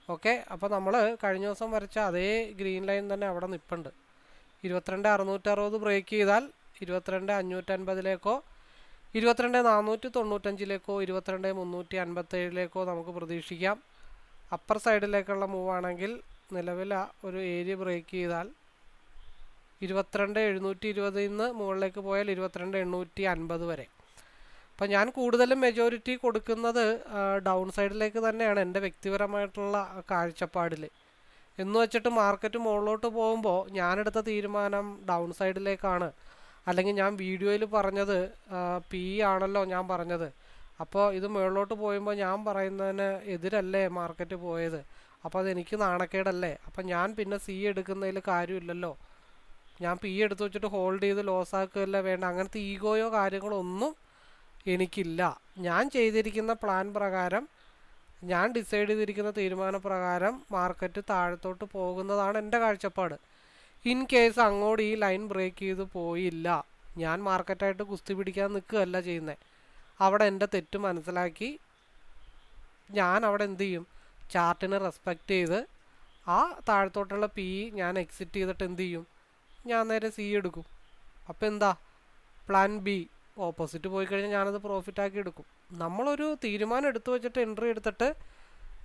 ഓക്കെ? അപ്പോൾ നമ്മൾ കഴിഞ്ഞ ദിവസം വരച്ച അതേ ഗ്രീൻ ലൈൻ തന്നെ അവിടെ നിൽപ്പുണ്ട് ഇരുപത്തിരണ്ട് അറുന്നൂറ്ററുപത് ബ്രേക്ക് ചെയ്താൽ ഇരുപത്തിരണ്ട് അഞ്ഞൂറ്റൻപതിലേക്കോ ഇരുപത്തിരണ്ട് നാനൂറ്റി തൊണ്ണൂറ്റഞ്ചിലേക്കോ ഇരുപത്തിരണ്ട് മുന്നൂറ്റി അൻപത്തേഴിലേക്കോ നമുക്ക് പ്രതീക്ഷിക്കാം. അപ്പർ സൈഡിലേക്കുള്ള മൂവ് ആണെങ്കിൽ നിലവിൽ ഒരു ഏരിയ ബ്രേക്ക് ചെയ്താൽ ഇരുപത്തിരണ്ട് എഴുന്നൂറ്റി ഇരുപതിൽ നിന്ന് മുകളിലേക്ക് പോയാൽ ഇരുപത്തിരണ്ട് എണ്ണൂറ്റി അൻപത് വരെ. അപ്പം ഞാൻ കൂടുതലും മെജോറിറ്റി കൊടുക്കുന്നത് ഡൗൺ സൈഡിലേക്ക് തന്നെയാണ് എന്റെ വ്യക്തിപരമായിട്ടുള്ള കാഴ്ചപ്പാടിൽ. എന്ന് വെച്ചിട്ട് മാർക്കറ്റ് മുകളിലോട്ട് പോകുമ്പോൾ ഞാനെടുത്ത തീരുമാനം ഡൗൺ സൈഡിലേക്കാണ് അല്ലെങ്കിൽ ഞാൻ വീഡിയോയിൽ പറഞ്ഞത് പി ആണല്ലോ ഞാൻ പറഞ്ഞത്. അപ്പോൾ ഇത് മുകളിലോട്ട് പോയുമ്പോൾ ഞാൻ പറയുന്നതിന് എതിരല്ലേ മാർക്കറ്റ് പോയത്? അപ്പോൾ അതെനിക്ക് നാണക്കേടല്ലേ? അപ്പം ഞാൻ പിന്നെ സി എടുക്കുന്നതിൽ കാര്യമില്ലല്ലോ. ഞാൻ പി എടുത്ത് വെച്ചിട്ട് ഹോൾഡ് ചെയ്ത് ലോസ് ആക്കുകയല്ല വേണ്ട അങ്ങനത്തെ ഈഗോയോ കാര്യങ്ങളോ ഒന്നും എനിക്കില്ല. ഞാൻ ചെയ്തിരിക്കുന്ന പ്ലാൻ പ്രകാരം ഞാൻ ഡിസൈഡ് ചെയ്തിരിക്കുന്ന തീരുമാനപ്രകാരം മാർക്കറ്റ് താഴത്തോട്ട് പോകുന്നതാണ് എന്റെ കാഴ്ചപ്പാട്. ഇൻ കേസ് അങ്ങോട്ട് ഈ ലൈൻ ബ്രേക്ക് ചെയ്ത് പോയില്ല. ഞാൻ മാർക്കറ്റായിട്ട് കുസ്തി പിടിക്കാൻ നിൽക്കുകയല്ല ചെയ്യുന്നത് അവിടെ എന്റെ തെറ്റ് മനസ്സിലാക്കി ഞാൻ അവിടെ എന്ത് ചെയ്യും? ചാർട്ടിനെ റെസ്പെക്റ്റ് ചെയ്ത് ആ താഴത്തോട്ടുള്ള പി ഞാൻ എക്സിറ്റ് ചെയ്തിട്ട് എന്ത് ചെയ്യും? ഞാൻ നേരെ സി എടുക്കും. അപ്പോൾ എന്താ? Plan B. ഓപ്പോസിറ്റ് പോയി കഴിഞ്ഞാൽ ഞാനത് പ്രോഫിറ്റാക്കി എടുക്കും. നമ്മളൊരു തീരുമാനം എടുത്തു വെച്ചിട്ട് എൻട്രി എടുത്തിട്ട്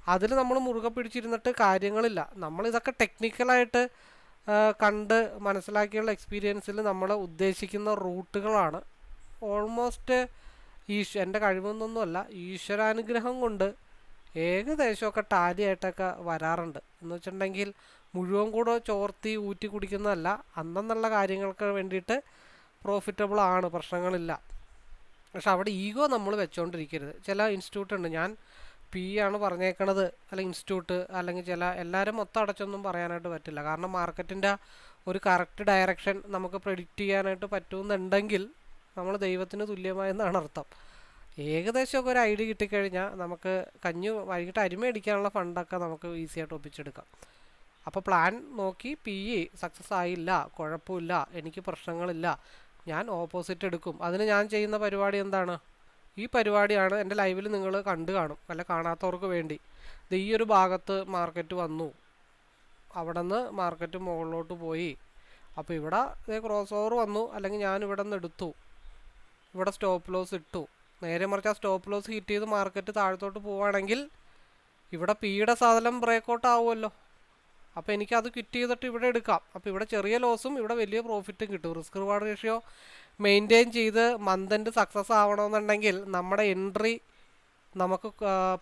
അതിൽ നമ്മൾ മുറുകെ പിടിച്ചിരുന്നിട്ട് കാര്യങ്ങളില്ല. നമ്മളിതൊക്കെ ടെക്നിക്കലായിട്ട് കണ്ട് മനസ്സിലാക്കിയുള്ള എക്സ്പീരിയൻസിൽ നമ്മൾ ഉദ്ദേശിക്കുന്ന റൂട്ടുകളാണ്. ഓൾമോസ്റ്റ് ഈശ് എന്റെ കഴിവൊന്നൊന്നുമല്ല ഈശ്വരാനുഗ്രഹം കൊണ്ട് ഏകദേശമൊക്കെ ടാലിയായിട്ടൊക്കെ വരാറുണ്ട്. എന്ന് വെച്ചിട്ടുണ്ടെങ്കിൽ മുഴുവൻ കൂടെ ചോർത്തി ഊറ്റി കുടിക്കുന്നതല്ല അന്നെന്നുള്ള കാര്യങ്ങൾക്ക് വേണ്ടിയിട്ട് പ്രോഫിറ്റബിൾ ആണ് പ്രശ്നങ്ങളില്ല. പക്ഷെ അവിടെ ഈഗോ നമ്മൾ വെച്ചുകൊണ്ടിരിക്കരുത് ചില ഇൻസ്റ്റിറ്റ്യൂട്ടുണ്ട് ഞാൻ പി ആണ് പറഞ്ഞേക്കണത് അല്ലെങ്കിൽ ഇൻസ്റ്റിറ്റ്യൂട്ട് അല്ലെങ്കിൽ ചില എല്ലാവരും മൊത്തം അടച്ചൊന്നും പറയാനായിട്ട് പറ്റില്ല. കാരണം മാർക്കറ്റിന്റെ ഒരു കറക്റ്റ് ഡയറക്ഷൻ നമുക്ക് പ്രെഡിക്റ്റ് ചെയ്യാനായിട്ട് പറ്റുമെന്നുണ്ടെങ്കിൽ നമ്മൾ ദൈവത്തിന് തുല്യമായെന്നാണ് അർത്ഥം. ഏകദേശമൊക്കെ ഒരു ഐഡിയ കിട്ടിക്കഴിഞ്ഞാൽ നമുക്ക് കഞ്ഞു വൈകിട്ട് അരിമ അടിക്കാനുള്ള ഫണ്ടൊക്കെ നമുക്ക് ഈസി ആയിട്ട് ഒപ്പിച്ചെടുക്കാം. അപ്പോൾ പ്ലാൻ നോക്കി പി ഇ സക്സസ് ആയില്ല കുഴപ്പമില്ല എനിക്ക് പ്രശ്നങ്ങളില്ല ഞാൻ ഓപ്പോസിറ്റ് എടുക്കും. അതിന് ഞാൻ ചെയ്യുന്ന പരിപാടി എന്താണ്? ഈ പരിപാടിയാണ് എന്റെ ലൈവിൽ നിങ്ങൾ കണ്ടു കാണും അല്ല കാണാത്തവർക്ക് വേണ്ടി. ഇത് ഈ ഒരു ഭാഗത്ത് മാർക്കറ്റ് വന്നു. അവിടെ നിന്ന് മാർക്കറ്റ് മുകളിലോട്ട് പോയി. അപ്പോൾ ഇവിടെ ക്രോസ് ഓവർ വന്നു അല്ലെങ്കിൽ ഞാൻ ഇവിടെ നിന്ന് എടുത്തു. ഇവിടെ സ്റ്റോപ്പ് ലോസ് ഇട്ടു. നേരെ മറിച്ച് ആ സ്റ്റോപ്പ് ലോസ് ഹിറ്റ് ചെയ്ത് മാർക്കറ്റ് താഴത്തോട്ട് പോവുകയാണെങ്കിൽ ഇവിടെ പിയുടെ സാധനം ബ്രേക്കൗട്ട് ആവുമല്ലോ. അപ്പോൾ എനിക്കത് ക്വിറ്റ് ചെയ്തിട്ട് ഇവിടെ എടുക്കാം. അപ്പോൾ ഇവിടെ ചെറിയ ലോസും ഇവിടെ വലിയ പ്രോഫിറ്റും കിട്ടും. റിസ്ക് റിവാർഡ് റേഷ്യോ മെയിന്റെയിൻ ചെയ്ത് മന്ത് സക്സസ് ആവണമെന്നുണ്ടെങ്കിൽ നമ്മുടെ എൻട്രി നമുക്ക്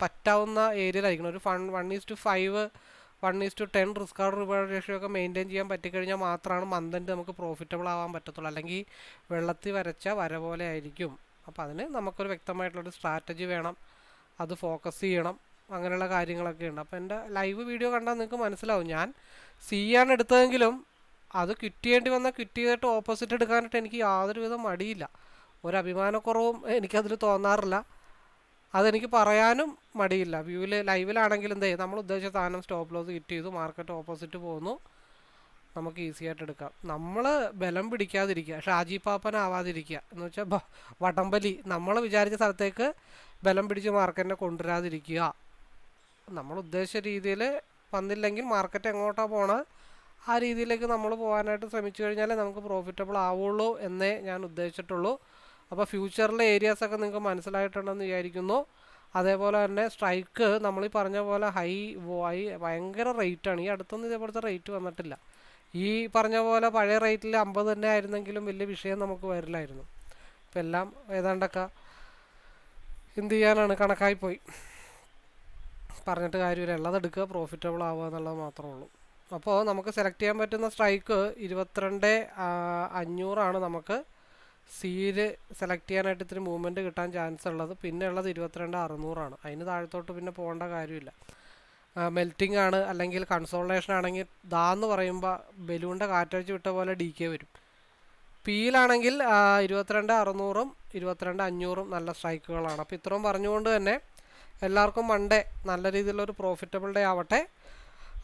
പറ്റാവുന്ന ഏരിയയിലായിരിക്കണം ഒരു fun one is to five one is to ten risk reward ratio ഒക്കെ മെയിന്റെയിൻ ചെയ്യാൻ പറ്റിക്കഴിഞ്ഞാൽ മാത്രമാണ് മന്ത് നമുക്ക് പ്രോഫിറ്റബിൾ ആവാൻ പറ്റത്തുള്ളൂ. അല്ലെങ്കിൽ വെള്ളത്തിൽ വരച്ച വര പോലെ ആയിരിക്കും. അപ്പോൾ അതിന് നമുക്കൊരു വ്യക്തമായിട്ടുള്ളൊരു സ്ട്രാറ്റജി വേണം. അത് ഫോക്കസ് ചെയ്യണം. അങ്ങനെയുള്ള കാര്യങ്ങളൊക്കെ ഉണ്ട്. അപ്പോൾ എന്റെ ലൈവ് വീഡിയോ കണ്ടാൽ നിങ്ങൾക്ക് മനസ്സിലാവും. ഞാൻ സി ആണ് എടുത്തതെങ്കിലും അത് ക്വിറ്റ് വന്നാൽ ക്വിറ്റ് ചെയ്തിട്ട് ഓപ്പോസിറ്റ് എടുക്കാനായിട്ട് എനിക്ക് യാതൊരു യാതൊരുവിധ മടിയില്ല. ഒരഭിമാനക്കുറവും എനിക്കതിൽ തോന്നാറില്ല. അതെനിക്ക് പറയാനും മടിയില്ല. വ്യൂവിൽ ലൈവിലാണെങ്കിൽ എന്തേ നമ്മൾ ഉദ്ദേശിച്ച സാധനം സ്റ്റോപ്പ് ലോസ് ഹിറ്റ് ചെയ്തു മാർക്കറ്റ് ഓപ്പോസിറ്റ് പോകുന്നു നമുക്ക് ഈസി ആയിട്ട് എടുക്കാം. നമ്മൾ ബലം പിടിക്കാതിരിക്കുക ഷാജി പാപ്പനാവാതിരിക്കുക എന്ന് വെച്ചാൽ വടംബലി നമ്മൾ വിചാരിച്ച സ്ഥലത്തേക്ക് ബലം പിടിച്ച് മാർക്കറ്റിനെ കൊണ്ടുവരാതിരിക്കുക. നമ്മൾ ഉദ്ദേശിച്ച രീതിയിൽ വന്നില്ലെങ്കിൽ മാർക്കറ്റ് എങ്ങോട്ടാണ് പോണത് ആ രീതിയിലേക്ക് നമ്മൾ പോകാനായിട്ട് ശ്രമിച്ചു കഴിഞ്ഞാലേ നമുക്ക് പ്രോഫിറ്റബിൾ ആവുള്ളൂ എന്നേ ഞാൻ ഉദ്ദേശിച്ചിട്ടുള്ളൂ. അപ്പോൾ ഫ്യൂച്ചറിലെ ഏരിയാസൊക്കെ നിങ്ങൾക്ക് മനസ്സിലായിട്ടുണ്ടെന്ന് വിചാരിക്കുന്നു. അതേപോലെ തന്നെ സ്ട്രൈക്ക് നമ്മൾ ഈ പറഞ്ഞ പോലെ ഹൈ ഹൈ ഭയങ്കര റേറ്റാണ് ഈ അടുത്തൊന്നും ഇതേപോലത്തെ റേറ്റ് വന്നിട്ടില്ല. ഈ പറഞ്ഞ പോലെ പഴയ റേറ്റിൽ അമ്പത് തന്നെ ആയിരുന്നെങ്കിലും വലിയ വിഷയം നമുക്ക് വരില്ലായിരുന്നു. ഇപ്പം എല്ലാം ഏതാണ്ടൊക്കെ എന്ത് ചെയ്യാനാണ്? കണക്കായിപ്പോയി. പറഞ്ഞിട്ട് കാര്യമില്ല. ഉള്ളത് എടുക്കുക പ്രോഫിറ്റബിൾ ആവുക എന്നുള്ളത് മാത്രമേ ഉള്ളൂ. അപ്പോൾ നമുക്ക് സെലക്ട് ചെയ്യാൻ പറ്റുന്ന സ്ട്രൈക്ക് ഇരുപത്തിരണ്ട് അഞ്ഞൂറാണ് നമുക്ക് സീൽ സെലക്ട് ചെയ്യാനായിട്ട് ഇത്തിരി മൂവ്മെന്റ് കിട്ടാൻ ചാൻസ് ഉള്ളത്. പിന്നെ ഉള്ളത് ഇരുപത്തിരണ്ട് അറുന്നൂറാണ്. അതിന് താഴത്തോട്ട് പിന്നെ പോകേണ്ട കാര്യമില്ല. മെൽറ്റിംഗ് ആണ് അല്ലെങ്കിൽ കൺസോളേഷൻ ആണെങ്കിൽ ദാന്ന് പറയുമ്പോൾ ബലൂണിന്റെ കാറ്റടിച്ച് വിട്ട പോലെ ഡി കെ വരും. പിയിലാണെങ്കിൽ ഇരുപത്തിരണ്ട് അറുന്നൂറും ഇരുപത്തിരണ്ട് അഞ്ഞൂറും നല്ല സ്ട്രൈക്കുകളാണ് അപ്പോൾ ഇത്രയും പറഞ്ഞുകൊണ്ട് തന്നെ എല്ലാവർക്കും മൺഡേ നല്ല രീതിയിലൊരു പ്രോഫിറ്റബിൾ ഡേ ആവട്ടെ.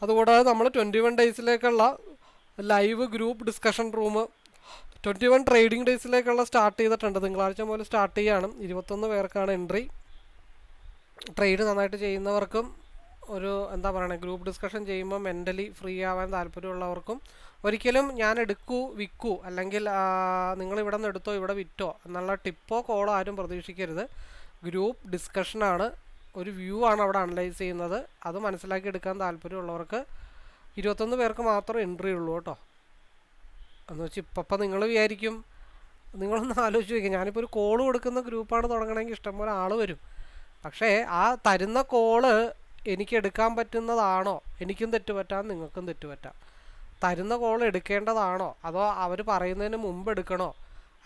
അതുകൂടാതെ നമ്മൾ twenty one ഡേയ്സിലേക്കുള്ള live group discussion room twenty one trading ഡേയ്സിലേക്കുള്ള start ചെയ്തിട്ടുണ്ട്. തിങ്കളാഴ്ച മുതൽ സ്റ്റാർട്ട് ചെയ്യാണ്. ഇരുപത്തൊന്ന് പേർക്കാണ് എൻട്രി ട്രേഡ് നന്നായിട്ട് ചെയ്യുന്നവർക്കും ഒരു എന്താ പറയുക ഗ്രൂപ്പ് ഡിസ്കഷൻ ചെയ്യുമ്പോൾ മെന്റലി ഫ്രീ ആവാൻ താല്പര്യമുള്ളവർക്കും ഒരിക്കലും ഞാൻ എടുക്കൂ വിൽക്കൂ അല്ലെങ്കിൽ നിങ്ങൾ ഇവിടെ നിന്ന് എടുത്തോ ഇവിടെ വിറ്റോ എന്നുള്ള ടിപ്പോ കോളോ ആരും പ്രതീക്ഷിക്കരുത്. ഗ്രൂപ്പ് ഡിസ്കഷനാണ് ഒരു വ്യൂ ആണ് അവിടെ അനലൈസ് ചെയ്യുന്നത്. അത് മനസ്സിലാക്കി എടുക്കാൻ താല്പര്യമുള്ളവർക്ക് ഇരുപത്തൊന്ന് പേർക്ക് മാത്രം എൻട്രി ഉള്ളൂ കേട്ടോ. എന്ന് വെച്ചാൽ ഇപ്പം നിങ്ങൾ വിചാരിക്കും നിങ്ങളൊന്ന് ആലോചിച്ച് വയ്ക്കുക ഞാനിപ്പോൾ ഒരു കോൾ കൊടുക്കുന്ന ഗ്രൂപ്പാണ് തുടങ്ങണമെങ്കിൽ ഇഷ്ടംപോലെ ആൾ വരും. പക്ഷേ ആ തരുന്ന കോൾ എനിക്ക് എടുക്കാൻ പറ്റുന്നതാണോ? എനിക്കും തെറ്റുപറ്റാം നിങ്ങൾക്കും തെറ്റുപറ്റാം. തരുന്ന കോൾ എടുക്കേണ്ടതാണോ? അതോ അവർ പറയുന്നതിന് മുമ്പ് എടുക്കണോ?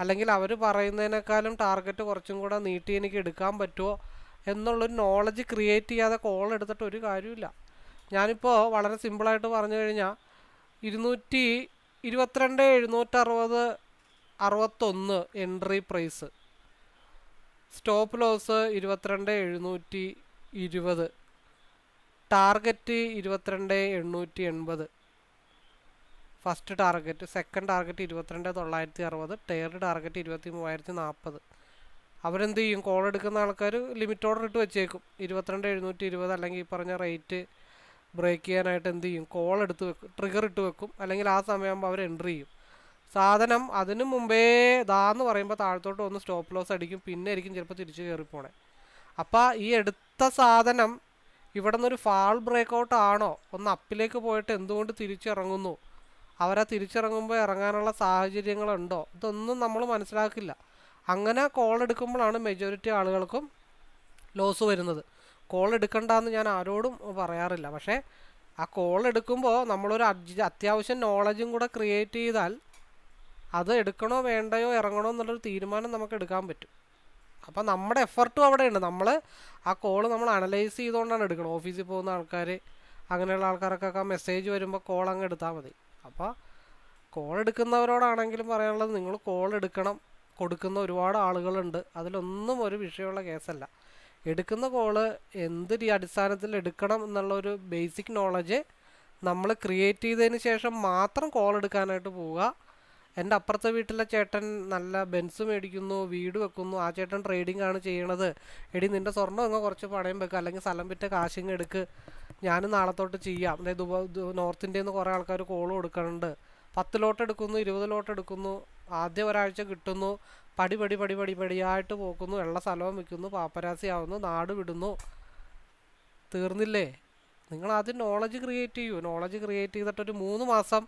അല്ലെങ്കിൽ അവർ പറയുന്നതിനേക്കാളും ടാർഗറ്റ് കുറച്ചും കൂടെ നീട്ടി എനിക്ക് എടുക്കാൻ പറ്റുമോ എന്നുള്ളൊരു നോളജ് ക്രിയേറ്റ് ചെയ്യാതെ കോൾ എടുത്തിട്ട് ഒരു കാര്യമില്ല ഞാനിപ്പോൾ വളരെ സിമ്പിളായിട്ട് പറഞ്ഞു കഴിഞ്ഞാൽ ഇരുന്നൂറ്റി ഇരുപത്തിരണ്ട് എഴുന്നൂറ്ററുപത് അറുപത്തൊന്ന് എൻട്രി പ്രൈസ് സ്റ്റോപ്പ് ലോസ് ഇരുപത്തിരണ്ട് എഴുന്നൂറ്റി ഇരുപത്. ടാർഗറ്റ് ഇരുപത്തിരണ്ട് എണ്ണൂറ്റി എൺപത്. ഫസ്റ്റ് ടാർഗറ്റ് സെക്കൻഡ് ടാർഗറ്റ് ഇരുപത്തിരണ്ട് തൊള്ളായിരത്തി അറുപത് തേർഡ് ടാർഗറ്റ് ഇരുപത്തി മൂവായിരത്തി നാൽപ്പത് അവരെന്ത് ചെയ്യും? കോൾ എടുക്കുന്ന ആൾക്കാർ ലിമിറ്റ് ഓർഡർ ഇട്ട് വെച്ചേക്കും. ഇരുപത്തിരണ്ട് എഴുന്നൂറ്റി ഇരുപത് അല്ലെങ്കിൽ ഈ പറഞ്ഞ റേറ്റ് ബ്രേക്ക് ചെയ്യാനായിട്ട് എന്ത് ചെയ്യും? കോൾ എടുത്ത് വെക്കും. ട്രിഗർ ഇട്ട് വെക്കും. അല്ലെങ്കിൽ ആ സമയമാകുമ്പോൾ അവർ എൻട്രി ചെയ്യും. സാധനം അതിനു മുമ്പേ ഇതാന്ന് പറയുമ്പോൾ താഴത്തോട്ട് ഒന്ന് സ്റ്റോപ്പ് ലോസ് അടിക്കും. പിന്നെ ആയിരിക്കും ചിലപ്പോൾ തിരിച്ച് കയറിപ്പോണേ അപ്പോൾ ഈ എടുത്ത സാധനം ഇവിടെ നിന്നൊരു ഫാൾ ബ്രേക്കൗട്ട് ആണോ? ഒന്ന് അപ്പിലേക്ക് പോയിട്ട് എന്തുകൊണ്ട് തിരിച്ചിറങ്ങുന്നു? അവരെ തിരിച്ചിറങ്ങുമ്പോൾ ഇറങ്ങാനുള്ള സാഹചര്യങ്ങളുണ്ടോ? ഇതൊന്നും നമ്മൾ മനസ്സിലാക്കില്ല. അങ്ങനെ കോൾ എടുക്കുമ്പോഴാണ് മെജോറിറ്റി ആളുകൾക്കും ലോസ് വരുന്നത്. കോൾ എടുക്കണ്ടെന്ന് ഞാൻ ആരോടും പറയാറില്ല. പക്ഷേ ആ കോൾ എടുക്കുമ്പോൾ നമ്മളൊരു അത്യാവശ്യം നോളജും കൂടെ ക്രിയേറ്റ് ചെയ്താൽ അത് എടുക്കണോ വേണ്ടയോ ഇറങ്ങണോ എന്നുള്ളൊരു തീരുമാനം നമുക്ക് എടുക്കാൻ പറ്റും. അപ്പോൾ നമ്മുടെ എഫർട്ടും അവിടെയുണ്ട്. നമ്മൾ ആ കോൾ നമ്മൾ അനലൈസ് ചെയ്തുകൊണ്ടാണ് എടുക്കണം ഓഫീസിൽ പോകുന്ന ആൾക്കാർ അങ്ങനെയുള്ള ആൾക്കാർക്കൊക്കെ മെസ്സേജ് വരുമ്പോൾ കോൾ അങ്ങ് എടുത്താൽ മതി. അപ്പോൾ കോൾ എടുക്കുന്നവരോടാണെങ്കിലും പറയാനുള്ളത് നിങ്ങൾ കോൾ എടുക്കണം. കൊടുക്കുന്ന ഒരുപാട് ആളുകളുണ്ട്. അതിലൊന്നും ഒരു വിഷയമുള്ള കേസല്ല. എടുക്കുന്ന കോൾ എന്ത് അടിസ്ഥാനത്തിൽ എടുക്കണം എന്നുള്ള ഒരു ബേസിക് നോളജ് നമ്മൾ ക്രിയേറ്റ് ചെയ്തതിന് ശേഷം മാത്രം കോൾ എടുക്കാനായിട്ട് പോവുക. എന്റെ അപ്പുറത്തെ വീട്ടിലെ ചേട്ടൻ നല്ല ബെൻസ് മേടിക്കുന്നു വീട് വെക്കുന്നു ആ ചേട്ടൻ ട്രേഡിംഗ് ആണ് ചെയ്യണത്. എടി നിന്റെ സ്വർണം അങ്ങ് കുറച്ച് പണയം വെക്കുക അല്ലെങ്കിൽ സ്ഥലം വിറ്റ കാശിങ് എടുക്ക്. ഞാനും നാളെ ചെയ്യാം. അതായത് നോർത്ത് ഇന്ത്യയിൽ നിന്ന് കുറേ ആൾക്കാർ കോൾ കൊടുക്കുന്നുണ്ട് പത്ത് ലോട്ട് എടുക്കുന്നു ഇരുപത് ലോട്ട് എടുക്കുന്നു. ആദ്യം ഒരാഴ്ച കിട്ടുന്നു. പടി പടി പടി പടി പടിയായിട്ട് പോക്കുന്നു. വെള്ള സ്ഥലവും വിൽക്കുന്നു. പാപ്പരാസി ആവുന്നു നാട് വിടുന്നു. തീർന്നില്ലേ? നിങ്ങൾ ആദ്യം നോളജ് ക്രിയേറ്റ് ചെയ്യൂ. നോളജ് ക്രിയേറ്റ് ചെയ്തിട്ട് ഒരു മൂന്ന് മാസം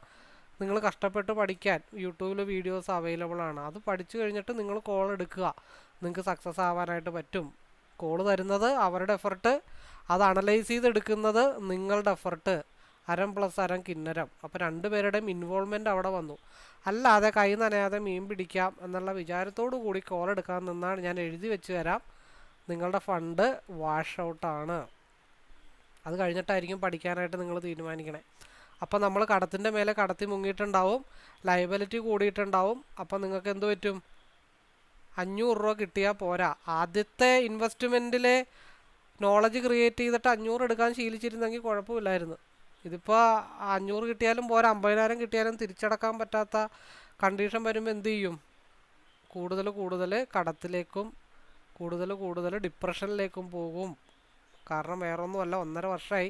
നിങ്ങൾ കഷ്ടപ്പെട്ട് പഠിക്കാൻ യൂട്യൂബിൽ വീഡിയോസ് അവൈലബിൾ ആണ്. അത് പഠിച്ചു കഴിഞ്ഞിട്ട് നിങ്ങൾ കോൾ എടുക്കുക. നിങ്ങൾക്ക് സക്സസ് ആവാനായിട്ട് പറ്റും. കോൾ തരുന്നത് അവരുടെ എഫർട്ട് അത് അനലൈസ് ചെയ്തെടുക്കുന്നത് നിങ്ങളുടെ എഫർട്ട് അരം പ്ലസ് അരം കിന്നരം. അപ്പോൾ രണ്ടുപേരുടെയും ഇൻവോൾവ്മെന്റ് അവിടെ വന്നു. അല്ലാതെ കൈ നനയാതെ മീൻ പിടിക്കാം എന്നുള്ള വിചാരത്തോടു കൂടി കോൾ എടുക്കാൻ നിന്നാണ് ഞാൻ എഴുതി വെച്ച് തരാം. നിങ്ങളുടെ ഫണ്ട് വാഷ് ഔട്ടാണ് അത് കഴിഞ്ഞിട്ടായിരിക്കും പഠിക്കാനായിട്ട് നിങ്ങൾ തീരുമാനിക്കണേ. അപ്പോൾ നമ്മൾ കടത്തിന്റെ മേലെ കടത്തി മുങ്ങിയിട്ടുണ്ടാവും. ലയബിലിറ്റി കൂടിയിട്ടുണ്ടാവും. അപ്പോൾ നിങ്ങൾക്ക് എന്ത് പറ്റും? അഞ്ഞൂറ് രൂപ കിട്ടിയാൽ പോരാ. ആദ്യത്തെ ഇൻവെസ്റ്റ്മെന്റിലെ നോളജ് ക്രിയേറ്റ് ചെയ്തിട്ട് അഞ്ഞൂറ് എടുക്കാൻ ശീലിച്ചിരുന്നെങ്കിൽ കുഴപ്പമില്ലായിരുന്നു. ഇതിപ്പോൾ അഞ്ഞൂറ് കിട്ടിയാലും പോരെ അമ്പതിനായിരം കിട്ടിയാലും തിരിച്ചടക്കാൻ പറ്റാത്ത കണ്ടീഷൻ വരുമ്പോൾ എന്ത് ചെയ്യും? കൂടുതൽ കൂടുതൽ കടത്തിലേക്കും കൂടുതൽ കൂടുതൽ ഡിപ്രഷനിലേക്കും പോകും. കാരണം വേറെ ഒന്നുമല്ല ഒന്നര വർഷമായി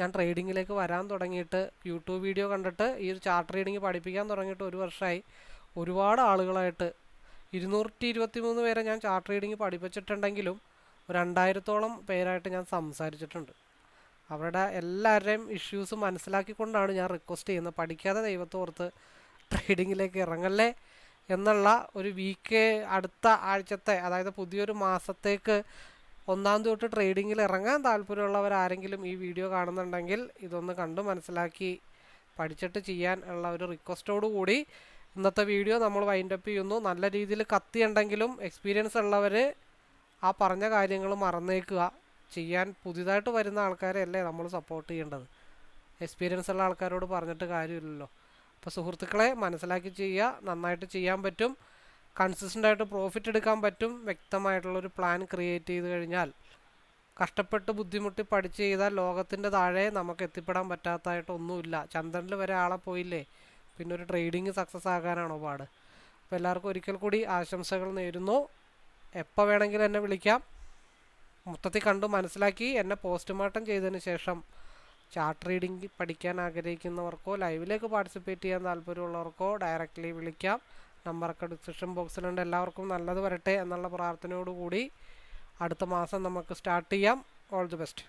ഞാൻ ട്രേഡിങ്ങിലേക്ക് വരാൻ തുടങ്ങിയിട്ട് യൂട്യൂബ് വീഡിയോ കണ്ടിട്ട് ഈ ഒരു ചാർട്ട് ട്രേഡിങ് പഠിപ്പിക്കാൻ തുടങ്ങിയിട്ട് ഒരു വർഷമായി ഒരുപാട് ആളുകളായിട്ട് ഇരുന്നൂറ്റി ഇരുപത്തി മൂന്ന് പേരെ ഞാൻ ചാർട്ട് ട്രേഡിങ് പഠിപ്പിച്ചിട്ടുണ്ടെങ്കിലും രണ്ടായിരത്തോളം പേരായിട്ട് ഞാൻ സംസാരിച്ചിട്ടുണ്ട്. അവരുടെ എല്ലാവരുടെയും ഇഷ്യൂസ് മനസ്സിലാക്കിക്കൊണ്ടാണ് ഞാൻ റിക്വസ്റ്റ് ചെയ്യുന്നത്. പഠിക്കാതെ ദൈവത്തോർത്ത് ട്രേഡിങ്ങിലേക്ക് ഇറങ്ങല്ലേ എന്നുള്ള ഒരു വീക്ക് അടുത്ത ആഴ്ചത്തെ അതായത് പുതിയൊരു മാസത്തേക്ക് ഒന്നാം തൊട്ട് ട്രേഡിങ്ങിൽ ഇറങ്ങാൻ താല്പര്യമുള്ളവർ ആരെങ്കിലും ഈ വീഡിയോ കാണുന്നുണ്ടെങ്കിൽ ഇതൊന്ന് കണ്ട് മനസ്സിലാക്കി പഠിച്ചിട്ട് ചെയ്യാൻ ഉള്ള ഒരു റിക്വസ്റ്റോടു കൂടി ഇന്നത്തെ വീഡിയോ നമ്മൾ വൈൻഡ് അപ്പ് ചെയ്യുന്നു. നല്ല രീതിയിൽ കത്തിയുണ്ടെങ്കിലും എക്സ്പീരിയൻസ് ഉള്ളവർ ആ പറഞ്ഞ കാര്യങ്ങൾ മറന്നേക്കുക. ചെയ്യാൻ പുതിയതായിട്ട് വരുന്ന ആൾക്കാരെ അല്ലേ നമ്മൾ സപ്പോർട്ട് ചെയ്യേണ്ടത്? എക്സ്പീരിയൻസ് ഉള്ള ആൾക്കാരോട് പറഞ്ഞിട്ട് കാര്യമില്ലല്ലോ. അപ്പോൾ സുഹൃത്തുക്കളെ മനസ്സിലാക്കി ചെയ്യുക നന്നായിട്ട് ചെയ്യാൻ പറ്റും. കൺസിസ്റ്റന്റ് ആയിട്ട് പ്രോഫിറ്റ് എടുക്കാൻ പറ്റും. വ്യക്തമായിട്ടുള്ളൊരു പ്ലാൻ ക്രിയേറ്റ് ചെയ്ത് കഴിഞ്ഞാൽ കഷ്ടപ്പെട്ട് ബുദ്ധിമുട്ടി പഠിച്ച് ചെയ്താൽ ലോകത്തിന്റെ താഴെ നമുക്ക് എത്തിപ്പെടാൻ പറ്റാത്തതായിട്ടൊന്നുമില്ല ചന്ദ്രനിൽ വരെ ആളെ പോയില്ലേ? പിന്നെ ഒരു ട്രേഡിങ് സക്സസ് ആകാനാണോ പാട്? അപ്പോൾ എല്ലാവർക്കും ഒരിക്കൽ കൂടി ആശംസകൾ നേരുന്നു. എപ്പോൾ വേണമെങ്കിലും എന്നെ വിളിക്കാം. മൊത്തത്തിൽ കണ്ടു മനസ്സിലാക്കി. എന്നെ പോസ്റ്റ്മോർട്ടം ചെയ്തതിന് ശേഷം ചാർട്ട് റീഡിംഗ് പഠിക്കാൻ ആഗ്രഹിക്കുന്നവർക്കോ ലൈവിലേക്ക് പാർട്ടിസിപ്പേറ്റ് ചെയ്യാൻ താല്പര്യമുള്ളവർക്കോ ഡയറക്റ്റ്ലി വിളിക്കാം. നമ്പറൊക്കെ ഡിസ്ക്രിപ്ഷൻ ബോക്സിലുണ്ട് എല്ലാവർക്കും നല്ലത് വരട്ടെ എന്നുള്ള പ്രാർത്ഥനയോടുകൂടി അടുത്ത മാസം നമുക്ക് സ്റ്റാർട്ട് ചെയ്യാം. All the best